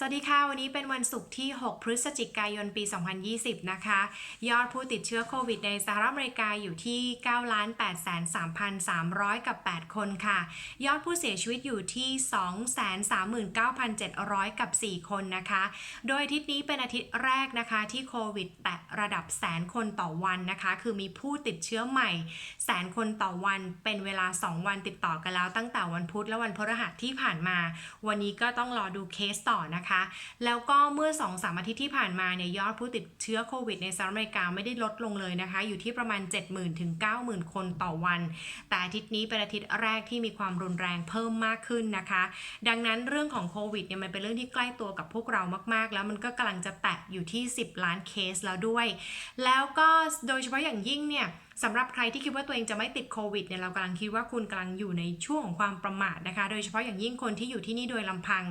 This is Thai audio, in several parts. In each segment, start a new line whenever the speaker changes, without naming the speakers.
สวัสดีค่ะ วันนี้เป็นวันศุกร์ที่ 6 พฤศจิกายนปี 2020 นะคะ ยอดผู้ติดเชื้อโควิดในสหรัฐอเมริกาอยู่ที่ 9 8 3 3 0 0 กับ 8 คนค่ะ ยอดผู้เสียชีวิตอยู่ที่ 239,700 กับ 4 คนนะคะ โดยอาทิตย์นี้เป็นอาทิตย์แรกนะคะที่โควิดแตะระดับแสนคนต่อวันนะคะ คือมีผู้ติดเชื้อใหม่ แสนคนต่อวันเป็นเวลา 2 วันติดต่อกันแล้วตั้งแต่วันพุธและวันพฤหัสที่ผ่านมา วันนี้ก็ต้องรอดูเคสต่อนะคะแล้วก็เมื่อ2 3อาทิตย์ที่ผ่านมาเนี่ยยอดผู้ติดเชื้อโควิดในสหรัฐอเมริกาไม่ได้ลดลงเลยนะคะ อยู่ที่ประมาณ 70,000ถึง90,000 คนต่อวัน แต่อาทิตย์นี้เป็นอาทิตย์แรกที่มีความรุนแรงเพิ่มมากขึ้นนะคะ ดังนั้นเรื่องของโควิดเนี่ยมันเป็นเรื่องที่ใกล้ตัวกับพวกเรามาก ๆ แล้วมันก็กำลังจะแตะอยู่ที่ 10 ล้านเคสแล้วด้วย แล้วก็โดยเฉพาะอย่างยิ่งเนี่ย สำหรับใครที่คิดว่าตัวเองจะไม่ติดโควิดเนี่ยเรากำลังคิดว่าคุณกำลังอยู่ในช่วงของความประมาทนะคะ โดยเฉพาะอย่างยิ่งคนที่อยู่ที่นี่โดยลำพัง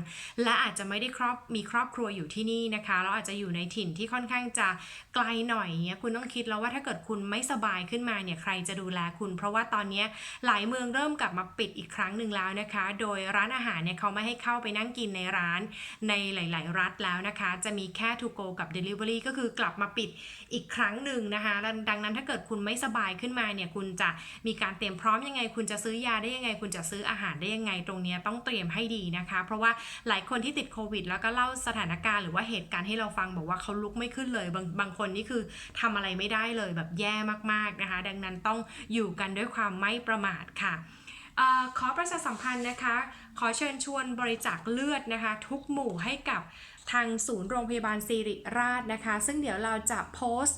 และอาจจะไม่ได้ครอบมีครอบครัวอยู่ที่นี่นะคะแล้วอาจจะอยู่ในถิ่นที่ค่อนข้างจะไกลหน่อยเงี้ยคุณต้องคิดแล้วว่าถ้าเกิดคุณไม่สบายขึ้นมาเนี่ยใครจะดูแลคุณ เพราะว่าตอนนี้หลายเมืองเริ่มกลับมาปิดอีกครั้งหนึ่งแล้วนะคะ โดยร้านอาหารเนี่ยเขาไม่ให้เข้าไปนั่งกินในร้านในหลาย ๆ รัฐแล้วนะคะ จะมีแค่ to go กับ delivery ก็คือกลับมาปิดอีกครั้งหนึ่งนะคะดังดังนั้นถ้าเกิดคุณไม่สบายขึ้นมาเนี่ยคุณจะมีการเตรียมพร้อมยังไง คุณจะซื้อยาได้ยังไง คุณจะซื้ออาหารได้ยังไง ตรงนี้ต้องเตรียมให้ดีนะคะ เพราะว่าหลายคนที่ติดโควิด แล้วก็เล่าสถานการณ์หรือว่าเหตุการณ์ให้เราฟังบอกว่าเขาลุกไม่ขึ้นเลยบางบางคนนี่คือทำอะไรไม่ได้เลยแบบแย่มากๆนะคะ ดังนั้นต้องอยู่กันด้วยความไม่ประมาทค่ะออขอประชาสัมพันธ์นะคะ ขอเชิญชวนบริจาคเลือดนะคะ ทุกหมู่ให้กับทางศูนย์โรงพยาบาลสิริราชนะคะ ซึ่งเดี๋ยวเราจะโพสต์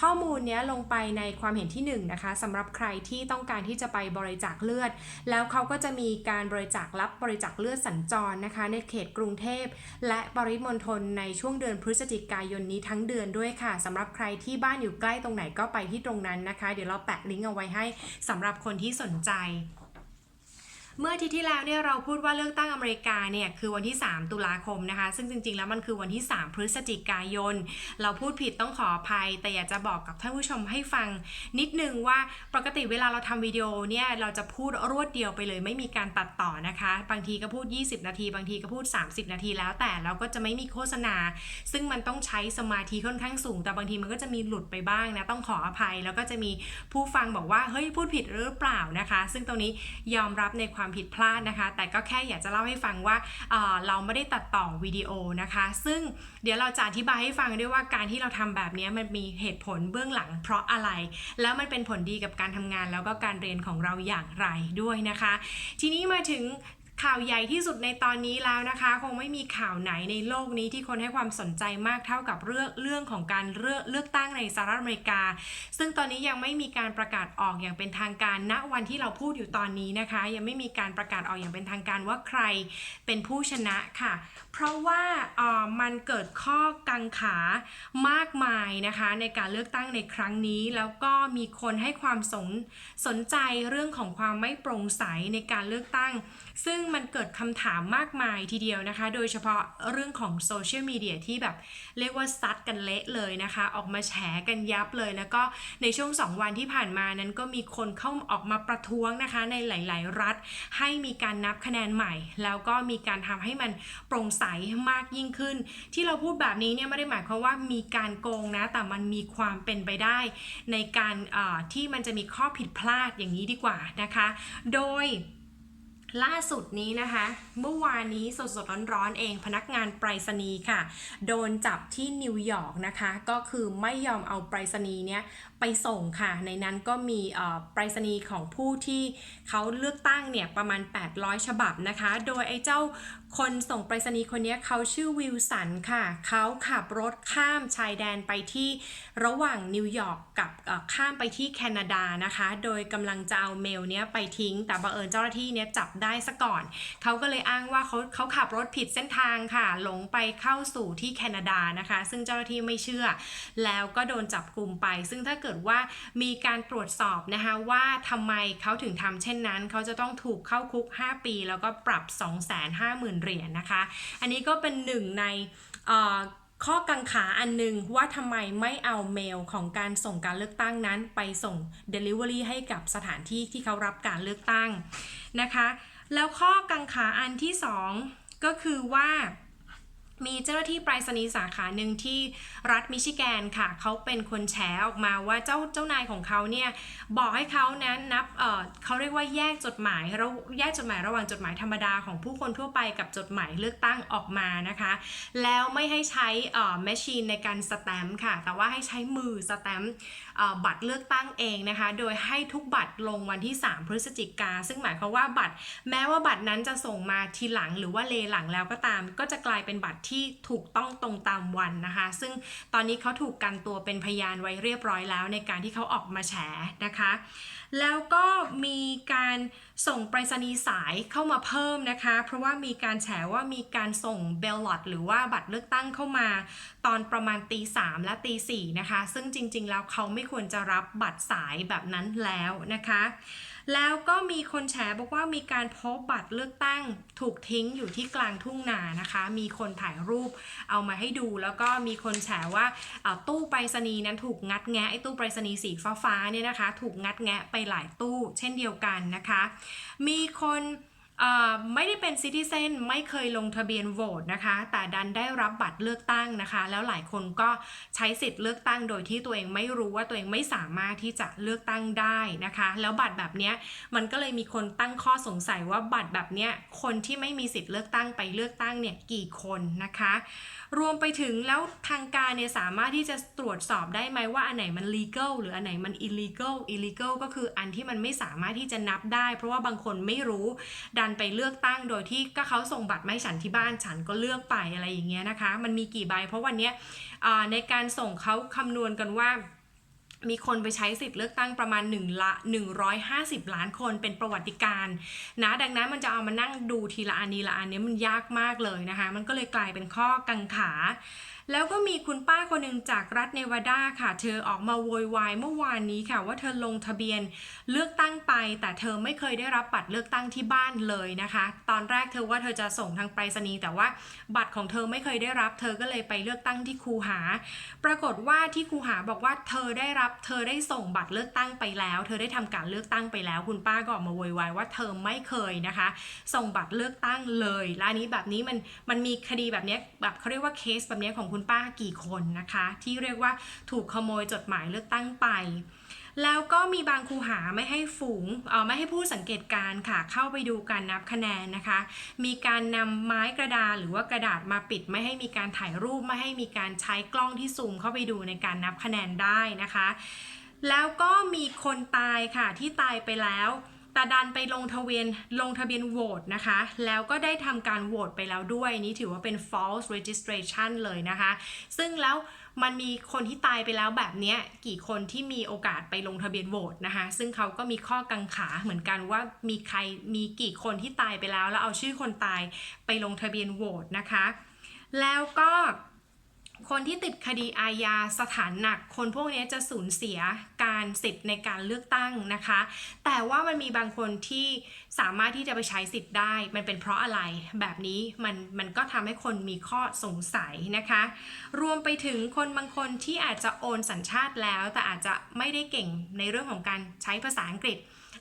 ข้อมูลนี้ลงไปในความเห็นที่1นงนะคะสำหรับใครที่ต้องการที่จะไปบริจาคเลือด แล้วเขาก็จะมีการบริจาครับบริจาคเลือดสัญจรนะคะ ในเขตกรุงเทพ และปริมณฑลในช่วงเดือนพฤศจิกายนนี้ทั้งเดือนด้วยค่ะสำหรับใครที่บ้านอยู่ใกล้ตรงไหนก็ไปที่ตรงนั้นนะคะ เดี๋ยวเราแปะลิงก์เอาไว้ให้สำหรับคนที่สนใจ เมื่ออาทิตย์ที่แล้วเนี่ยเราพูดว่าเลือกตั้งอเมริกาเนี่ยคือวันที่ 3 ตุลาคมนะคะ ซึ่งจริงๆ แล้วมันคือวันที่ 3 พฤศจิกายน เราพูดผิดต้องขออภัย แต่อยากจะบอกกับท่านผู้ชมให้ฟังนิดนึงว่าปกติเวลาเราทำวิดีโอเนี่ยเราจะพูดรวดเดียวไปเลย ไม่มีการตัดต่อนะคะ บางทีก็พูด 20 นาที บางทีก็พูด 30 นาทีแล้วแต่เราก็จะไม่มีโฆษณา ซึ่งมันต้องใช้สมาธิค่อนข้างสูง แต่บางทีมันก็จะมีหลุดไปบ้างนะต้องขออภัย แล้วก็จะมีผู้ฟังบอกว่าเฮ้ยพูดผิดหรือเปล่านะคะ ซึ่งตรงนี้ยอมรับในความความผิดพลาดนะคะ แต่ก็แค่อยากจะเล่าให้ฟังว่าเเราไม่ได้ตัดต่อวิดีโอนะคะ ซึ่งเดี๋ยวเราจะอธิบายให้ฟังด้วยว่าการที่เราทำแบบนี้มันมีเหตุผลเบื้องหลังเพราะอะไร แล้วมันเป็นผลดีกับการทำงานแล้วก็การเรียนของเราอย่างไรด้วยนะคะ ทีนี้มาถึง ข่าวใหญ่ที่สุดในตอนนี้แล้วนะคะ คงไม่มีข่าวไหนในโลกนี้ที่คนให้ความสนใจมากเท่ากับเรื่องเรื่องของการเลือกเลือกตั้งในสหรัฐอเมริกา ซึ่งตอนนี้ยังไม่มีการประกาศออกอย่างเป็นทางการณวันที่เราพูดอยู่ตอนนี้นะคะ ยังไม่มีการประกาศออกอย่างเป็นทางการว่าใครเป็นผู้ชนะค่ะ เพราะว่าเออมันเกิดข้อกังขามากมายนะคะ ในการเลือกตั้งในครั้งนี้ แล้วก็มีคนให้ความสนสนใจเรื่องของความไม่โปร่งใสในการเลือกตั้งซึ่งมันเกิดคำถามมากมายทีเดียวนะคะ โดยเฉพาะเรื่องของโซเชียลมีเดียที่แบบเรียกว่าซัดกันเละเลยนะคะ ออกมาแฉกันยับเลย แล้วก็ในช่วง 2 วันที่ผ่านมานั้นก็มีคนเข้าออกมาประท้วงนะคะในหลาย ๆ รัฐ ให้มีการนับคะแนนใหม่ แล้วก็มีการทำให้มันโปร่งใสมากยิ่งขึ้น ที่เราพูดแบบนี้เนี่ยไม่ได้หมายความว่ามีการโกงนะ แต่มันมีความเป็นไปได้ ในการที่มันจะมีข้อผิดพลาดอย่างนี้ดีกว่านะคะ โดย ล่าสุดนี้นะคะ เมื่อวานนี้สดๆร้อนๆเองพนักงานไปรษณีย์ค่ะ โดนจับที่นิวยอร์กนะคะ ก็คือไม่ยอมเอาไปรษณีย์เนี้ย ไปส่งค่ะ ในนั้นก็มีอ่อไปรษณีย์ของผู้ที่เขาเลือกตั้งเนี่ยประมาณ 800 ฉบับนะคะ โดยไอ้เจ้าคนส่งไปรษณีย์คนนี้เขาชื่อวิลสันค่ะ เขาขับรถข้ามชายแดนไปที่ระหว่างนิวยอร์กกับข้ามไปที่แคนาดานะคะ โดยกำลังจะเอาเมลเนี้ยไปทิ้ง แต่บังเอิญเจ้าหน้าที่เนี้ยจับได้ซะก่อน เขาก็เลยอ้างว่าเขาเขาขับรถผิดเส้นทางค่ะ หลงไปเข้าสู่ที่แคนาดานะคะ ซึ่งเจ้าหน้าที่ไม่เชื่อ แล้วก็โดนจับกลุ่มไป ซึ่งถ้าเกิดว่ามีการตรวจสอบนะคะว่าทำไมเขาถึงทำเช่นนั้น เขาจะต้องถูกเข้าคุก 5 ปี แล้วก็ปรับ 250,000 เหรียญนะคะ อันนี้ก็เป็นหนึ่งในข้อกังขาอันหนึ่งว่าทำไมไม่เอาเมลของการส่งการเลือกตั้งนั้น ไปส่ง Delivery ให้กับสถานที่ที่เขารับการเลือกตั้งนะคะ แล้วข้อกังขาอันที่สองก็คือว่า มีเจ้าหน้าที่ไปรษณีย์สาขาหนึ่งที่รัฐมิชิแกนค่ะ เขาเป็นคนแฉออกมาว่าเจ้าเจ้านายของเขาเนี่ย บอกให้เขานั้นนับเเขาเรียกว่าแยกจดหมายระแยกจดหมายระหว่างจดหมายธรรมดาของผู้คนทั่วไปกับจดหมายเลือกตั้งออกมานะคะ แล้วไม่ให้ใช้แมชชีนในการสแตมป์ค่ะ แต่ว่าให้ใช้มือสแตมป์บัตรเลือกตั้งเองนะคะ โดยให้ทุกบัตรลงวันที่ 3 พฤศจิกา ซึ่งหมายความว่าบัตร แม้ว่าบัตรนั้นจะส่งมาทีหลังหรือว่าเลหลังแล้วก็ตาม ก็จะกลายเป็นบัตรที่ถูกต้องตรงตามวันนะคะ ซึ่งตอนนี้เขาถูกกันตัวเป็นพยานไว้เรียบร้อยแล้วในการที่เขาออกมาแฉนะคะ แล้วก็มีการส่งไปรษณีย์สายเข้ามาเพิ่มนะคะ เพราะว่ามีการแฉว่ามีการส่งเบลลอตหรือว่าบัตรเลือกตั้งเข้ามา ตอนประมาณตีสามและตีสี่นะคะ ซึ่งจริง ๆ แล้วเขาไม่ไม่ควรจะรับบัตรสายแบบนั้นแล้วนะคะ แล้วก็มีคนแฉบอกว่ามีการพบบัตรเลือกตั้งถูกทิ้งอยู่ที่กลางทุ่งนานะคะ มีคนถ่ายรูปเอามาให้ดูแล้วก็มีคนแฉว่าตู้ไปรษณีย์นั้นถูกงัดแงะไอ้ตู้ไปรษณีย์สีฟ้าๆเนี่ยนะคะ ถูกงัดแงะไปหลายตู้เช่นเดียวกันนะคะ มีคน ไม่ได้เป็นซิติเซนไม่เคยลงทะเบียนโหวตนะคะ แต่ดันได้รับบัตรเลือกตั้งนะคะ แล้วหลายคนก็ใช้สิทธิ์เลือกตั้งโดยที่ตัวเองไม่รู้ว่าตัวเองไม่สามารถที่จะเลือกตั้งได้นะคะ แล้วบัตรแบบนี้มันก็เลยมีคนตั้งข้อสงสัยว่าบัตรแบบนี้คนที่ไม่มีสิทธิ์เลือกตั้งไปเลือกตั้งเนี่ยกี่คนนะคะ รวมไปถึงแล้วทางการเนี่ยสามารถที่จะตรวจสอบได้ไหมว่าอันไหนมัน legal หรืออันไหนมัน illegal illegal ก็คืออันที่มันไม่สามารถที่จะนับได้ เพราะว่าบางคนไม่รู้ดันไปเลือกตั้งโดยที่ก็เขาส่งบัตรมาให้ฉันที่บ้านฉันก็เลือกไปอะไรอย่างเงี้ยนะคะ มันมีกี่ใบ เพราะวันเนี้ยในการส่งเขาคำนวณกันว่ามีคนไปใช้สิทธิ์เลือกตั้งประมาณ1ละ150 ล้านคนเป็นประวัติการณ์นะดังนั้นมันจะเอามานั่งดูทีละอันทีละอันนี้มันยากมากเลยนะคะ มันก็เลยกลายเป็นข้อกังขา แล้วก็มีคุณป้าคนหนึ่งจากรัฐเนวาดาค่ะ เธอออกมาโวยวายเมื่อวานนี้ค่ะ ว่าเธอลงทะเบียนเลือกตั้งไป แต่เธอไม่เคยได้รับบัตรเลือกตั้งที่บ้านเลยนะคะ ตอนแรกเธอว่าเธอจะส่งทางไปรษณีย์แต่ว่าบัตรของเธอไม่เคยได้รับ เธอก็เลยไปเลือกตั้งที่คูหา ปรากฏว่าที่ครูหาบอกว่าเธอได้รับ เธอได้ส่งบัตรเลือกตั้งไปแล้ว เธอได้ทำการเลือกตั้งไปแล้ว คุณป้าก็ออกมาโวยวายว่าเธอไม่เคยนะคะ ส่งบัตรเลือกตั้งเลย และนนี้แบบนี้มันมันมีคดีแบบเนี้ยแบบเขาเรียกว่าเคสแบบเนี้ยของคุณป้ากี่คนนะคะ ที่เรียกว่าถูกขโมยจดหมายเลือกตั้งไป แล้วก็มีบางคูหาไม่ให้ฝูงเออไม่ให้ผู้สังเกตการณ์ค่ะ เข้าไปดูการนับคะแนนนะคะ มีการนำไม้กระดาษหรือว่ากระดาษมาปิด ไม่ให้มีการถ่ายรูปไม่ให้มีการใช้กล้องที่ซูมเข้าไปดูในการนับคะแนนได้นะคะ แล้วก็มีคนตายค่ะที่ตายไปแล้ว แต่ดันไปลงทะเบียนลงทะเบียนโหวตนะคะ แล้วก็ได้ทำการโหวตไปแล้วด้วย นี่ถือว่าเป็น false registration เลยนะคะ ซึ่งแล้วมันมีคนที่ตายไปแล้วแบบนี้กี่คนที่มีโอกาสไปลงทะเบียนโหวตนะคะ ซึ่งเขาก็มีข้อกังขาเหมือนกันว่ามีใครมีกี่คนที่ตายไปแล้ว แล้วเอาชื่อคนตายไปลงทะเบียนโหวตนะคะ แล้วก็ คนที่ติดคดีอาญาสถานหนัก คนพวกนี้จะสูญเสียการสิทธิ์ในการเลือกตั้งนะคะ แต่ว่ามันมีบางคนที่สามารถที่จะไปใช้สิทธิ์ได้ มันเป็นเพราะอะไรแบบนี้มันมันก็ทำให้คนมีข้อสงสัยนะคะ รวมไปถึงคนบางคนที่อาจจะโอนสัญชาติแล้ว แต่อาจจะไม่ได้เก่งในเรื่องของการใช้ภาษาอังกฤษ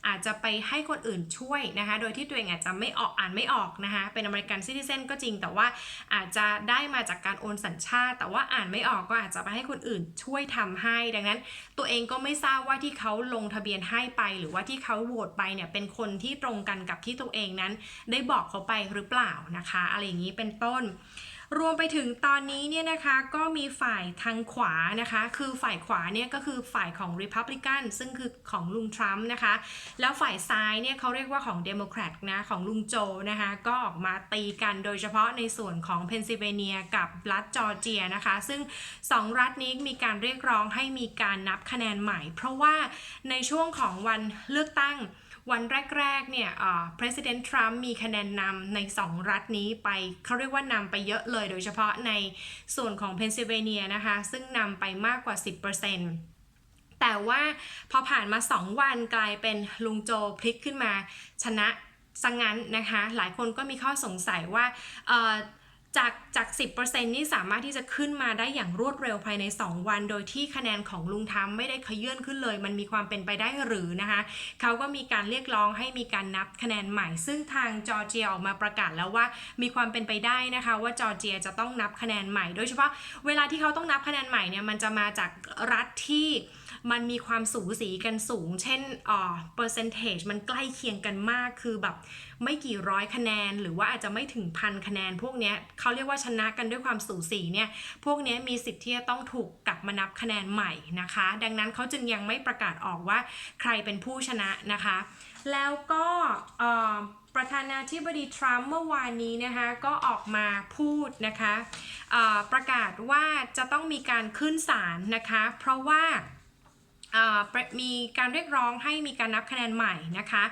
อาจจะไปให้คนอื่นช่วยนะคะ โดยที่ตัวเองอาจจะไม่ออกอ่านไม่ออกนะคะ เป็นอเมริกันซิติเซนก็จริง แต่ว่าอาจจะได้มาจากการโอนสัญชาติ แต่ว่าอ่านไม่ออกก็อาจจะไปให้คนอื่นช่วยทำให้ ดังนั้น ตัวเองก็ไม่ทราบว่าที่เขาลงทะเบียนให้ไป หรือว่าที่เขาโหวตไปเนี่ยเป็นคนที่ตรงกันกับที่ตัวเองนั้น ได้บอกเขาไปหรือเปล่านะคะ อะไรอย่างนี้เป็นต้น รวมไปถึงตอนนี้เนี่ยนะคะก็มีฝ่ายทางขวานะคะ คือฝ่ายขวาเนี่ยก็คือฝ่ายของ Republican ซึ่งคือของลุงทรัมป์นะคะ แล้วฝ่ายซ้ายเนี่ยเขาเรียกว่าของ Democrat นะของลุงโจนะคะ ก็ออกมาตีกันโดยเฉพาะในส่วนของเพนซิลเวเนียกับรัฐจอร์เจียนะคะ ซึ่ง 2 รัฐนี้มีการเรียกร้องให้มีการนับคะแนนใหม่ เพราะว่าในช่วงของวันเลือกตั้ง วันแรกๆเนี่ยอ่า President Trump มีคะแนนนำใน 2 รัฐนี้ไปเขาเรียกว่านำไปเยอะเลย โดยเฉพาะในส่วนของเพนซิลเวเนียนะคะ ซึ่งนำไปมากกว่า 10%แต่ว่าพอผ่านมา 2 วันกลายเป็นลุงโจพลิกขึ้นมาชนะสังงั้นนะคะ หลายคนก็มีข้อสงสัยว่า จากจาก 10%นี่สามารถที่จะขึ้นมาได้อย่างรวดเร็วภายใน 2 วัน โดยที่คะแนนของลุงทำไม่ได้ขยื่นขึ้นเลย มันมีความเป็นไปได้หรือนะคะ เขาก็มีการเรียกร้องให้มีการนับคะแนนใหม่ ซึ่งทางจอร์เจียออกมาประกาศแล้วว่ามีความเป็นไปได้นะคะว่าจอร์เจียจะต้องนับคะแนนใหม่ โดยเฉพาะเวลาที่เขาต้องนับคะแนนใหม่เนี่ยมันจะมาจากรัฐที่ มันมีความสูสีกันสูง เช่นอ่อเปอร์เซนเทจมันใกล้เคียงกันมากคือแบบไม่กี่ร้อยคะแนน หรือว่าอาจจะไม่ถึงพันคะแนน พวกเนี้ยเขาเรียกว่าชนะกันด้วยความสูสีเนี่ยพวกเนี้ยมีสิทธิ์ที่จะต้องถูกกลับมานับคะแนนใหม่นะคะ ดังนั้นเขาจึงยังไม่ประกาศออกว่าใครเป็นผู้ชนะนะคะ แล้วก็อ่อประธานาธิบดีทรัมป์เมื่อวานนี้นะคะก็ออกมาพูดนะคะอ่อประกาศว่าจะต้องมีการขึ้นศาลนะคะ เพราะว่า มีการเรียกร้องให้มีการนับคะแนนใหม่นะคะ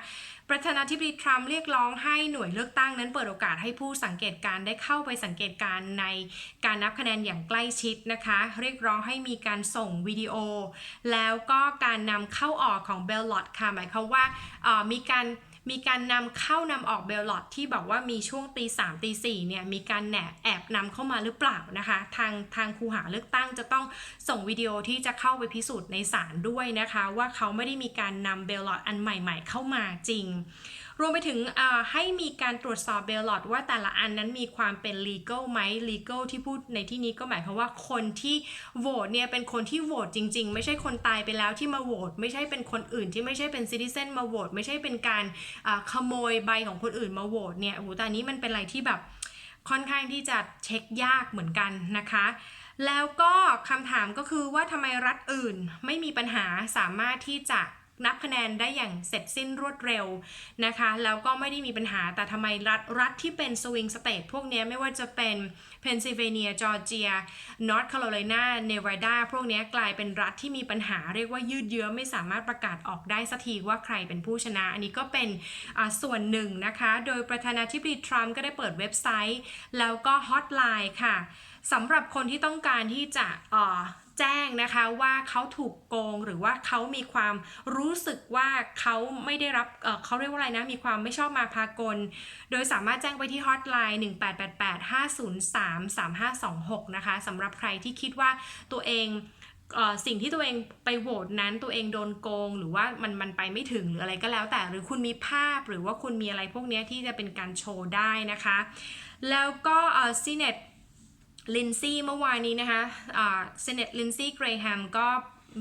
ประธานาธิบดีทรัมป์เรียกร้องให้หน่วยเลือกตั้งนั้นเปิดโอกาสให้ผู้สังเกตการได้เข้าไปสังเกตการในการนับคะแนนอย่างใกล้ชิดนะคะ เรียกร้องให้มีการส่งวิดีโอ แล้วก็การนำเข้าออกของเบลลอตค่ะหมายความว่ามีการ มีการนำเข้านำออกเบลลอดที่บอกว่ามีช่วงตีสามตีสี่เนี่ยมีการแหนบแอบนำเข้ามาหรือเปล่านะคะ ทางทางครูหาเลือกตั้งจะต้องส่งวิดีโอที่จะเข้าไปพิสูจน์ในศาลด้วยนะคะ ว่าเขาไม่ได้มีการนำเบลลอดอันใหม่ ๆ เข้ามาจริง รวมไปถึงให้มีการตรวจสอบเบลลอดว่าแต่ละอันนั้นมีความเป็น legal ไหม legal ที่พูดในที่นี้ก็หมายความว่าคนที่โหวตเนี่ยเป็นคนที่โหวตจริง ๆ ไม่ใช่คนตายไปแล้วที่มาโหวตไม่ใช่เป็นคนอื่นที่ไม่ใช่เป็น citizen มาโหวตไม่ใช่เป็นการขโมยใบของคนอื่นมาโหวตเนี่ยโอ้โหตอนนี้มันเป็นอะไรที่แบบค่อนข้างที่จะเช็คยากเหมือนกันนะคะ แล้วก็คำถามก็คือว่าทำไมรัฐอื่นไม่มีปัญหาสามารถที่จะ นับคะแนนได้อย่างเสร็จสิ้นรวดเร็วนะคะ แล้วก็ไม่ได้มีปัญหาแต่ทำไมรัฐรัฐที่เป็นสวิงสเตทพวกนี้ไม่ว่าจะเป็นเพนซิลเวเนียจอร์เจียนอร์ทแคโรไลนาเนวาดาพวกนี้กลายเป็นรัฐที่มีปัญหาเรียกว่ายืดเยื้อไม่สามารถประกาศออกได้สักทีว่าใครเป็นผู้ชนะ อันนี้ก็เป็นส่วนหนึ่งนะคะ โดยประธานาธิบดีทรัมป์ก็ได้เปิดเว็บไซต์ แล้วก็ฮอตไลน์ค่ะสำหรับคนที่ต้องการที่จะ แจ้งนะคะว่าเขาถูกโกงหรือว่าเขามีความรู้สึกว่าเขาไม่ได้รับเเขาเรียกว่าอะไรนะมีความไม่ชอบมาพากล โดยสามารถแจ้งไปที่ฮอตไลน์1888-503-3526 นะคะสำหรับใครที่คิดว่าตัวเองสิ่งที่ตัวเองไปโหวตนั้นตัวเองโดนโกง หรือว่ามันมันไปไม่ถึงหรืออะไรก็แล้ว แต่หรือคุณมีภาพหรือว่าคุณมีอะไรพวกนี้ที่จะเป็นการโชว์ได้นะคะ แล้วก็ซีเนต ลินซี่เมื่อวานนี้นะคะเซเนตลินซี่เกรแฮมก็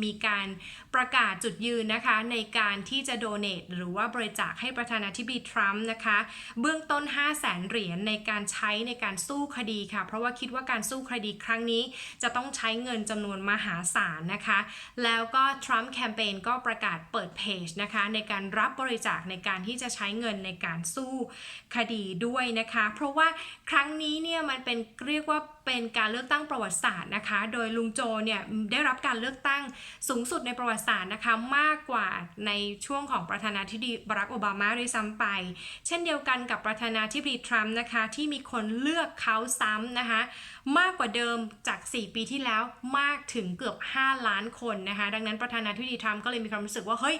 มีการประกาศจุดยืนนะคะในการที่จะโดเนทหรือว่าบริจาคให้ประธานาธิบดีทรัมป์นะคะ เบื้องต้น 5 0 0แสนเหรียญในการใช้ในการสู้คดีค่ะ เพราะว่าคิดว่าการสู้คดีครั้งนี้ จะต้องใช้เงินจำนวนมหาศาลนะคะ แล้วก็ทรัมป์แคมเปญก็ประกาศเปิดเพจนะคะในการรับบริจาคในการที่จะใช้เงินในการสู้คดีด้วยนะคะ เพราะว่าครั้งนี้เนี่ยมันเป็นเรียกว่า เป็นการเลือกตั้งประวัติศาสตร์นะคะ โดยลุงโจเนี่ยได้รับการเลือกตั้งสูงสุดในประวัติศาสตร์นะคะมากกว่าในช่วงของประธานาธิบดีบารักโอบามาด้วยซ้ำไป เช่นเดียวกันกับประธานาธิบดีทรัมป์นะคะที่มีคนเลือกเขาซ้ำนะคะ มากกว่าเดิมจาก 4 ปีที่แล้วมากถึงเกือบ 5 ล้านคนนะคะ ดังนั้นประธานาธิบดีทรัมป์ก็เลยมีความรู้สึกว่า เฮ้ย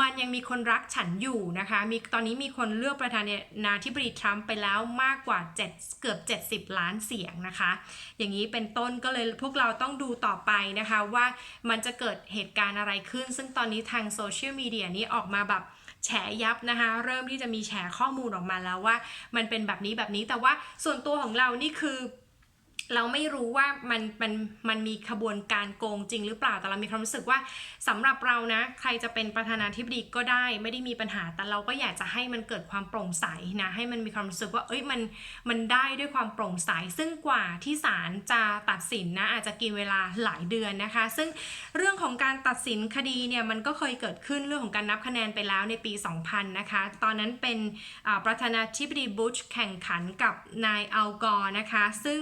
มันยังมีคนรักฉันอยู่นะคะ มีตอนนี้มีคนเลือกประธานาธิบดีทรัมป์ไปแล้วมากกว่า 7 เกือบ 70 ล้านเสียงนะคะ อย่างนี้เป็นต้นก็เลยพวกเราต้องดูต่อไปนะคะว่ามันจะเกิดเหตุการณ์อะไรขึ้น ซึ่งตอนนี้ทางโซเชียลมีเดียนี้ออกมาแบบแฉยับนะคะ เริ่มที่จะมีแฉข้อมูลออกมาแล้วว่า มันเป็นแบบนี้แบบนี้แต่ว่าส่วนตัวของเรานี่คือ เราไม่รู้ว่ามันมันมันมีขบวนการโกงจริงหรือเปล่าแต่เรามีความรู้สึกว่าสำหรับเรานะ ใครจะเป็นประธานาธิบดีก็ได้ ไม่ได้มีปัญหาแต่เราก็อยากจะให้มันเกิดความโปร่งใสนะให้มันมีความรู้สึกว่าเอ้ยมันมันได้ด้วยความโปร่งใส ซึ่งกว่าที่ศาลจะตัดสินนะอาจจะกินเวลาหลายเดือนนะคะ ซึ่งเรื่องของการตัดสินคดีเนี่ยมันก็เคยเกิดขึ้นเรื่องของการนับคะแนนไปแล้วในปี 2000 นะคะ ตอนนั้นเป็นประธานาธิบดีบุชแข่งขันกับนายอัลกอร์นะคะ ซึ่ง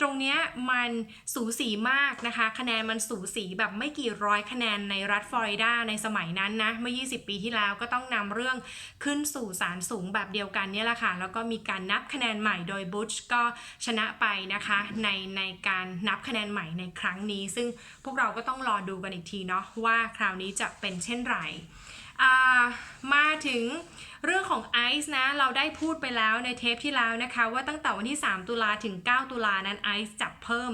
ตรงเนี้ยมันสูสีมากนะคะ คะแนนมันสูสีแบบไม่กี่ร้อยคะแนนในรัฐฟลอริดาในสมัยนั้นนะเมื่อ 20 ปีที่แล้วก็ต้องนำเรื่องขึ้นสู่ศาลสูงแบบเดียวกันเนี่ยแหละค่ะ แล้วก็มีการนับคะแนนใหม่โดยบุชก็ชนะไปนะคะในในการนับคะแนนใหม่ในครั้งนี้ ซึ่งพวกเราก็ต้องรอดูกันอีกทีเนาะว่าคราวนี้จะเป็นเช่นไร มาถึงเรื่องของไอซ์นะ เราได้พูดไปแล้วในเทปที่แล้วนะคะ ว่าตั้งแต่วันที่ 3 ตุลาถึง 9 ตุลานั้นไอซ์จับเพิ่ม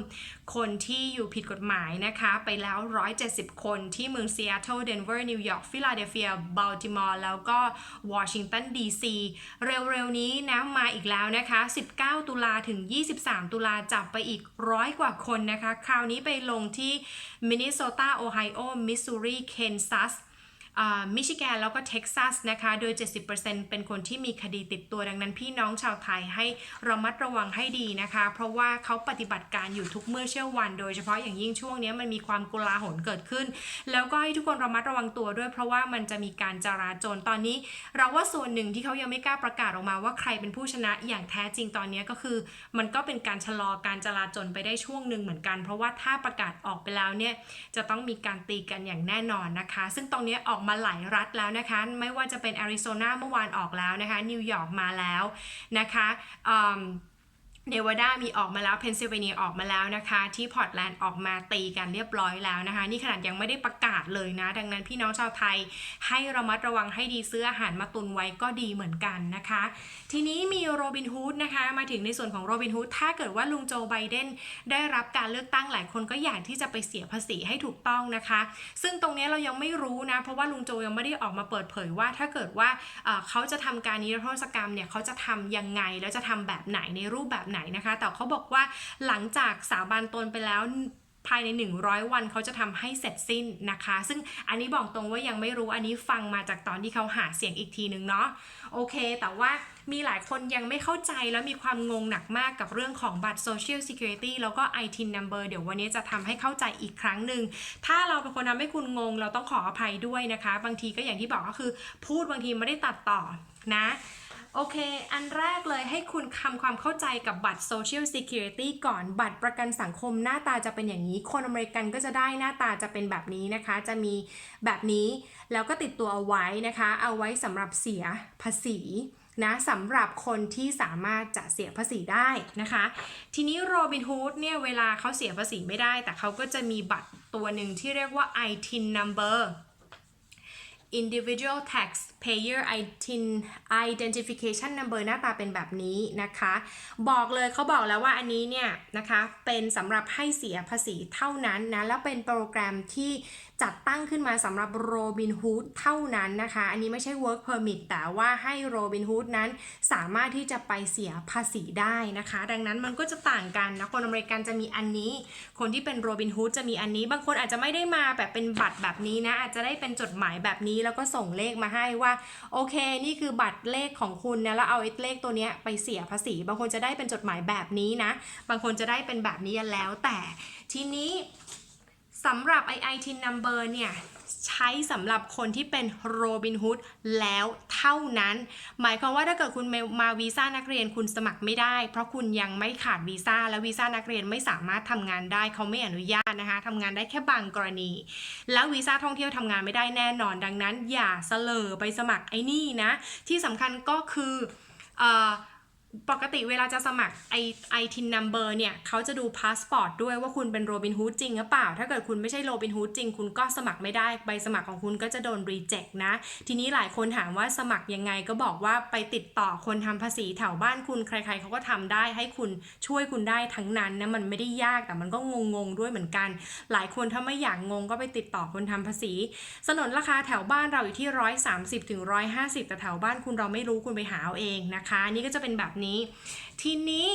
คนที่อยู่ผิดกฎหมายนะคะ ไปแล้ว 170 คนที่เมืองซีแอตเทิลเดนเวอร์ นิวยอร์ก ฟิลาเดลเฟีย บัลติมอร์ แล้วก็วอชิงตันดีซี เร็วๆนี้นะมาอีกแล้วนะคะ 19 ตุลาถึง 23 ตุลาจับไปอีกร้อยกว่าคนนะคะ คราวนี้ไปลงที่มินนิโซตา โอไฮโอ มิสซูรี เคนซัส มิชิแกนแล้วก็เท็กซัสนะคะ โดย 70%เป็นคนที่มีคดีติดตัวดังนั้นพี่น้องชาวไทยให้ระมัดระวังให้ดีนะคะ เพราะว่าเขาปฏิบัติการอยู่ทุกเมื่อเชื่อวัน โดยเฉพาะอย่างยิ่งช่วงนี้มันมีความกุลาหลเกิดขึ้น แล้วก็ให้ทุกคนระมัดระวังตัวด้วย เพราะว่ามันจะมีการจราจรตอนนี้ เราว่าส่วนหนึ่งที่เขายังไม่กล้าประกาศออกมาว่าใครเป็นผู้ชนะอย่างแท้จริงตอนนี้ก็คือ มันก็เป็นการชะลอการจราจรไปได้ช่วงหนึ่งเหมือนกัน เพราะว่าถ้าประกาศออกไปแล้วเนี่ยจะต้องมีการตีกันอย่างแน่นอนนะคะ ซึ่งตรงนี้ออกมาหลายรัฐแล้วนะคะ ไม่ว่าจะเป็นแอริโซนาเมื่อวานออกแล้วนะคะ นิวยอร์กมาแล้วนะคะ เนวาดามีออกมาแล้วเพนซิลเวเนียออกมาแล้วนะคะ ที่พอร์ตแลนด์ออกมาตีกันเรียบร้อยแล้วนะคะ นี่ขนาดยังไม่ได้ประกาศเลยนะ ดังนั้นพี่น้องชาวไทย ให้ระมัดระวังให้ดีซื้ออาหารมาตุนไว้ก็ดีเหมือนกันนะคะ ทีนี้มีโรบินฮูดนะคะ มาถึงในส่วนของโรบินฮูดถ้าเกิดว่าลุงโจไบเดนได้รับการเลือกตั้งหลายคนก็อยากที่จะไปเสียภาษีให้ถูกต้องนะคะ ซึ่งตรงนี้เรายังไม่รู้นะ เพราะว่าลุงโจยังไม่ได้ออกมาเปิดเผยว่า ถ้าเกิดว่าเขาจะทำการนิรโทษกรรมเนี่ยเขาจะทำยังไงแล้วจะทำแบบไหนในรูปแบบไหนนะคะ แต่เขาบอกว่าหลังจากสาบานตนไปแล้วภายใน 100 วันเขาจะทำให้เสร็จสิ้นนะคะ ซึ่งอันนี้บอกตรงว่ายังไม่รู้อันนี้ฟังมาจากตอนที่เขาหาเสียงอีกทีนึงเนาะโอเค แต่ว่ามีหลายคนยังไม่เข้าใจแล้วมีความงงหนักมากกับเรื่องของบัตร Social Security แล้วก็ ITIN Number เดี๋ยววันนี้จะทำให้เข้าใจอีกครั้งหนึ่ง ถ้าเราเป็นคนทำให้คุณงง เราต้องขออภัยด้วยนะคะ บางทีก็อย่างที่บอกก็คือ พูดบางทีไม่ได้ตัดต่อนะ โอเค อันแรกเลยให้คุณทำความเข้าใจกับบัตร Social Security ก่อนบัตรประกันสังคมหน้าตาจะเป็นอย่างนี้ คนอเมริกันก็จะได้หน้าตาจะเป็นแบบนี้นะคะ จะมีแบบนี้ แล้วก็ติดตัวเอาไว้นะคะ เอาไว้สำหรับเสียภาษีนะสำหรับคนที่สามารถจะเสียภาษีได้นะคะ ทีนี้โรบินฮูดเนี่ยเวลาเขาเสียภาษีไม่ได้ แต่เขาก็จะมีบัตรตัวหนึ่งที่เรียกว่า ITIN number individual tax payer identification number หน้าตาเป็นแบบนี้นะคะ บอกเลยเขาบอกแล้วว่าอันนี้เนี่ยนะคะ เป็นสำหรับให้เสียภาษีเท่านั้นนะ แล้วเป็นโปรแกรมที่ จัดตั้งขึ้นมาสำหรับ Robinhood เท่านั้นนะคะ อันนี้ไม่ใช่ work permit แต่ว่าให้ Robinhood นั้นสามารถที่จะไปเสียภาษีได้นะคะ ดังนั้นมันก็จะต่างกันนะ คนอเมริกันจะมีอันนี้ คนที่เป็น Robinhood จะมีอันนี้ บางคนอาจจะไม่ได้มาแบบเป็นบัตรแบบนี้นะ อาจจะได้เป็นจดหมายแบบนี้แล้วก็ส่งเลขมาให้ว่า โอเค นี่คือบัตรเลขของคุณนะ แล้วเอาเลขตัวนี้ไปเสียภาษี บางคนจะได้เป็นจดหมายแบบนี้นะ บางคนจะได้เป็นแบบนี้แล้วแต่ทีนี้ สำหรับ IIT number เนี่ยใช้สำหรับคนที่เป็น Robinhood แล้วเท่านั้น หมายความว่าถ้าเกิดคุณมาวีซ่านักเรียนคุณสมัครไม่ได้ เพราะคุณยังไม่ขาดวีซ่าและวีซ่านักเรียนไม่สามารถทำงานได้เขาไม่อนุญาตนะคะทำงานได้แค่บางกรณี แล้ววีซ่าท่องเที่ยวทำงานไม่ได้แน่นอนดังนั้น อย่าเสลอไปสมัครไอ้นี่นะที่สำคัญก็คืออ ปกติเวลาจะสมัครไอไอทินนัมเบอร์เนี่ยเขาจะดูพาสปอร์ตด้วยว่าคุณเป็นโรบินฮูดจริงหรือเปล่า ถ้าเกิดคุณไม่ใช่โรบินฮูดจริง คุณก็สมัครไม่ได้ใบสมัครของคุณก็จะโดนรีเจ็คนะ ทีนี้หลายคนถามว่าสมัครยังไงก็บอกว่าไปติดต่อคนทำภาษีแถวบ้านคุณใคร ๆเขาก็ทำได้ให้คุณช่วยคุณได้ทั้งนั้นนะมันไม่ได้ยากแต่มันก็งงๆด้วยเหมือนกัน หลายคนถ้าไม่อยากงงก็ไปติดต่อคนทำภาษี สนนราคาแถวบ้านเราอยู่ที่130ถึง150แต่แถวบ้านคุณเราไม่รู้คุณไปหาเอาเองนะคะ นี่ก็จะเป็นแบบนี้ ทีนี้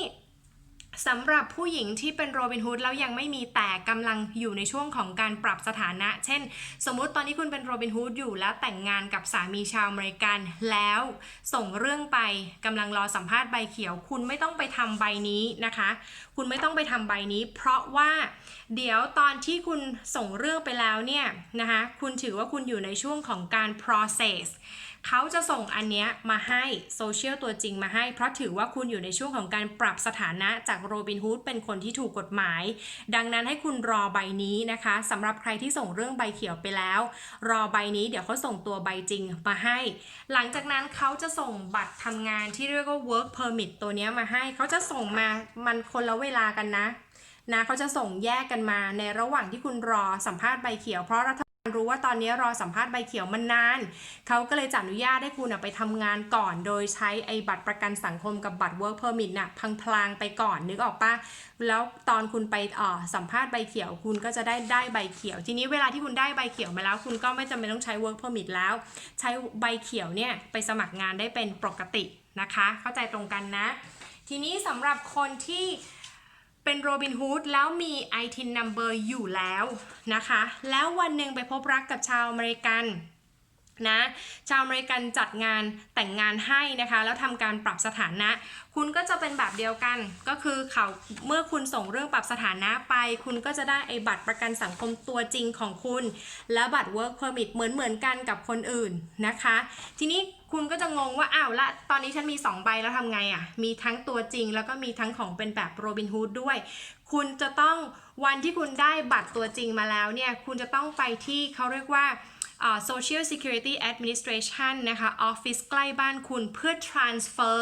สำหรับผู้หญิงที่เป็นโรบินฮูดแล้วยังไม่มีแต่กำลังอยู่ในช่วงของการปรับสถานะ เช่น สมมุติตอนนี้คุณเป็นโรบินฮูดอยู่แล้วแต่งงานกับสามีชาวอเมริกันแล้วส่งเรื่องไปกำลังรอสัมภาษณ์ใบเขียว คุณไม่ต้องไปทำใบนี้นะคะ คุณไม่ต้องไปทำใบนี้ เพราะว่าเดี๋ยวตอนที่คุณส่งเรื่องไปแล้วเนี่ยนะคะคุณถือว่าคุณอยู่ในช่วงของการ process เขาจะส่งอันเนี้ยมาให้โซเชียลตัวจริงมาให้ เพราะถือว่าคุณอยู่ในช่วงของการปรับสถานะจากโรบินฮูดเป็นคนที่ถูกกฎหมาย ดังนั้นให้คุณรอใบนี้นะคะสำหรับใครที่ส่งเรื่องใบเขียวไปแล้ว รอใบนี้เดี๋ยวเขาส่งตัวใบจริงมาให้ หลังจากนั้นเขาจะส่งบัตรทำงานที่เรียกว่า work permit ตัวเนี้ยมาให้ เขาจะส่งมามันคนละเวลากันนะนะเขาจะส่งแยกกันมาในระหว่างที่คุณรอสัมภาษณ์ใบเขียวเพราะรัฐ รู้ว่าตอนนี้รอสัมภาษณ์ใบเขียวมันนาน เขาก็เลยจะอนุญาตให้คุณไปทำงานก่อน โดยใช้ไอ้บัตรประกันสังคมกับบัตร work permit น่ะพลางๆไปก่อนนึกออกปะแล้วตอนคุณไปออสัมภาษณ์ใบเขียวคุณก็จะได้ได้ใบเขียว ทีนี้เวลาที่คุณได้ใบเขียวมาแล้ว คุณก็ไม่จำเป็นต้องใช้ work permit แล้ว ใช้ใบเขียวเนี่ยไปสมัครงานได้เป็นปกตินะคะ เข้าใจตรงกันนะ ทีนี้สำหรับคนที่ เป็นโรบินฮูดแล้วมี ITIN number อยู่แล้วนะคะ แล้ววันหนึ่งไปพบรักกับชาวอเมริกันนะชาวอเมริกันจัดงานแต่งงานให้นะคะ แล้วทำการปรับสถานะ คุณก็จะเป็นแบบเดียวกันก็คือเขาเมื่อคุณส่งเรื่องปรับสถานะไป คุณก็จะได้ไอ้บัตรประกันสังคมตัวจริงของคุณ และบัตร work permit เหมือนเหมือนกันกับคนอื่นนะคะ ทีนี้ คุณก็จะงงว่าอ้าวละตอนนี้ฉันมี 2 ใบแล้วทำไงอะ่ะ มีทั้งตัวจริงแล้วก็มีทั้งของเป็นแบบโรบินฮูดด้วย คุณจะต้องวันที่คุณได้บัตรตัวจริงมาแล้วเนี่ย คุณจะต้องไปที่เขาเรียกว่า Social Security Administration นะคะ Office ใกล้บ้านคุณเพื่อ transfer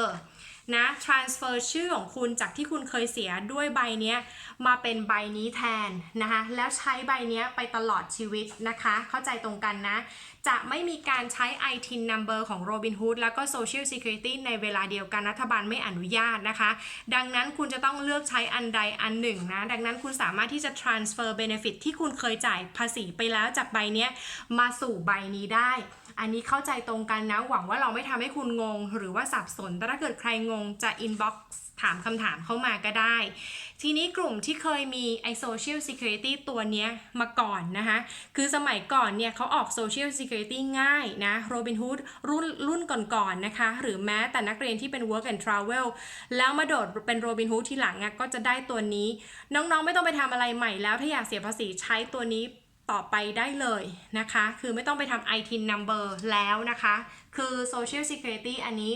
นะ transfer ชื่อของคุณจากที่คุณเคยเสียด้วยใบเนี้ยมาเป็นใบนี้แทนนะคะ แล้วใช้ใบเนี้ยไปตลอดชีวิตนะคะ เข้าใจตรงกันนะ จะไม่มีการใช้ ITIN number ของ Robinhood แล้วก็ Social Security ในเวลาเดียวกันรัฐบาลไม่อนุญาตนะคะ ดังนั้นคุณจะต้องเลือกใช้อันใดอันหนึ่งนะ ดังนั้นคุณสามารถที่จะ transfer benefit ที่คุณเคยจ่ายภาษีไปแล้วจากใบนี้มาสู่ใบนี้ได้ อันนี้เข้าใจตรงกันนะ หวังว่าเราไม่ทำให้คุณงง หรือว่าสับสน แต่ถ้าเกิดใครงงจะ inbox ถามคำถามเข้ามาก็ได้ ทีนี้กลุ่มที่เคยมีไอ social security ตัวเนี้ยมาก่อนนะคะ คือสมัยก่อนเนี่ยเขาออก social security ง่ายนะ Robinhood รุ่นรุ่นก่อนๆนะคะ หรือแม้แต่นักเรียนที่เป็น work and travel แล้วมาโดดเป็น Robinhood ทีหลังอะก็จะได้ตัวนี้ น้องๆ ไม่ต้องไปทำอะไรใหม่แล้วถ้าอยากเสียภาษีใช้ตัวนี้ต่อไปได้เลยนะคะ คือไม่ต้องไปทำ ITIN number แล้วนะคะ คือ social security อันนี้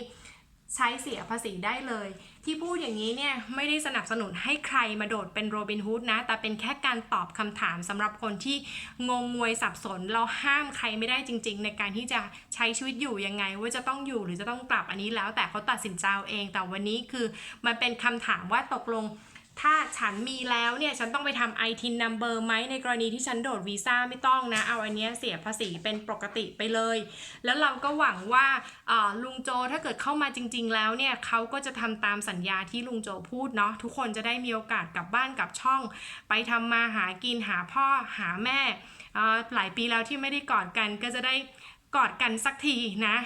ใช้เสียภาษีได้เลย ที่พูดอย่างนี้เนี่ยไม่ได้สนับสนุนให้ใครมาโดดเป็นโรบินฮูดนะ แต่เป็นแค่การตอบคำถามสำหรับคนที่งงงวยสับสน เราห้ามใครไม่ได้จริง ๆ ในการที่จะใช้ชีวิตอยู่ยังไง ว่าจะต้องอยู่หรือจะต้องกลับอันนี้แล้ว แต่เขาตัดสินใจเอาเองแต่วันนี้คือมันเป็นคำถามว่าตกลง ถ้าฉันมีแล้วเนี่ยฉันต้องไปทำ ITIN number ไหมในกรณีที่ฉันโดดวีซ่าไม่ต้องนะ เอาอันเนี้ยเสียภาษีเป็นปกติไปเลย แล้วเราก็หวังว่าลุงโจถ้าเกิดเข้ามาจริง ๆ แล้วเนี่ยเขาก็จะทำตามสัญญาที่ลุงโจพูดเนาะทุกคนจะได้มีโอกาสกลับบ้านกลับช่อง ไปทำมาหากินหาพ่อหาแม่หลายปีแล้วที่ไม่ได้กอดกันก็จะได้กอดกันสักทีนะ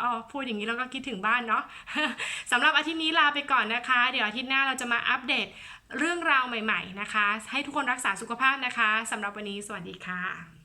อ๋อพูดอย่างนี้เราก็คิดถึงบ้านเนาะสำหรับอาทิตย์นี้ลาไปก่อนนะคะ เดี๋ยวอาทิตย์หน้าเราจะมาอัปเดตเรื่องราวใหม่ ๆ นะคะ ให้ทุกคนรักษาสุขภาพนะคะสำหรับวันนี้สวัสดีค่ะ